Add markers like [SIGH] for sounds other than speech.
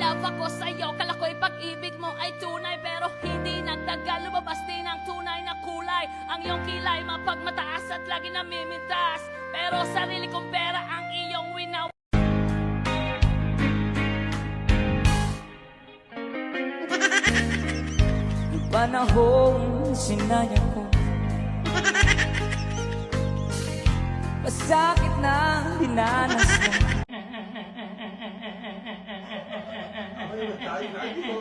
love ako sa'yo Kala ko'y pag-ibig mo ay tunay. Pero hindi nagtagal Lumabas din ang tunay na kulay. Ang iyong kilay mapagmataas at lagi namimintas. Pero sarili kong pera ang iyong winaw [LAUGHS] Yung panahong sinayang ko. [LAUGHS] Masakit na dinanas mo